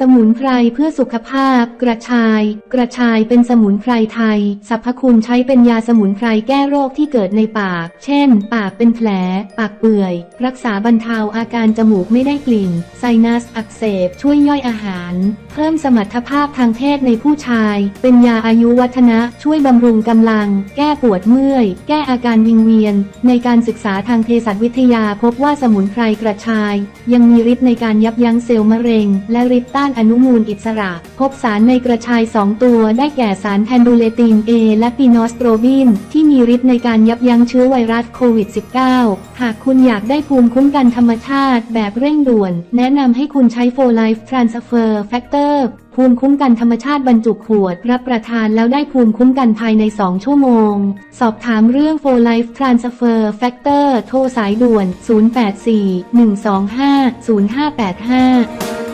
สมุนไพรเพื่อสุขภาพ กระชาย กระชายเป็นสมุนไพรไทยสรรพคุณใช้เป็นยาสมุนไพรแก้โรคที่เกิดในปาก เช่น ปากเป็นแผล ปากเปื่อย รักษาบรรเทาอาการจมูกไม่ได้กลิ่น ไซนัสอักเสบ ช่วยย่อยอาหาร เพิ่มสมรรถภาพทางเพศในผู้ชาย เป็นยาอายุวัฒนะ ช่วยบำรุงกำลัง แก้ปวดเมื่อย แก้อาการวิงเวียน ในการศึกษาทางเภสัชวิทยาพบว่าสมุนไพรกระชาย ยังมีฤทธิ์ในการยับยั้งเซลล์มะเร็ง และฤทธิ์ต้านอนุมูลอิสระ พบสารในกระชาย 2 ตัวได้แก่สารแพนดูเลติน A และปีนอสโตรบิน ที่มีฤทธิ์ในการยับยั้งเชื้อไวรัสโควิด -19 หากคุณอยากได้ภูมิคุ้มกันธรรมชาติแบบเร่งด่วน แนะนำให้คุณใช้ For Life Transfer Factor ภูมิคุ้มกันธรรมชาติบรรจุขวด รับประทานแล้วได้ภูมิคุ้มกันภายใน 2 ชั่วโมง สอบถามเรื่อง For Life Transfer Factor โทรสายด่วน 084 125 0585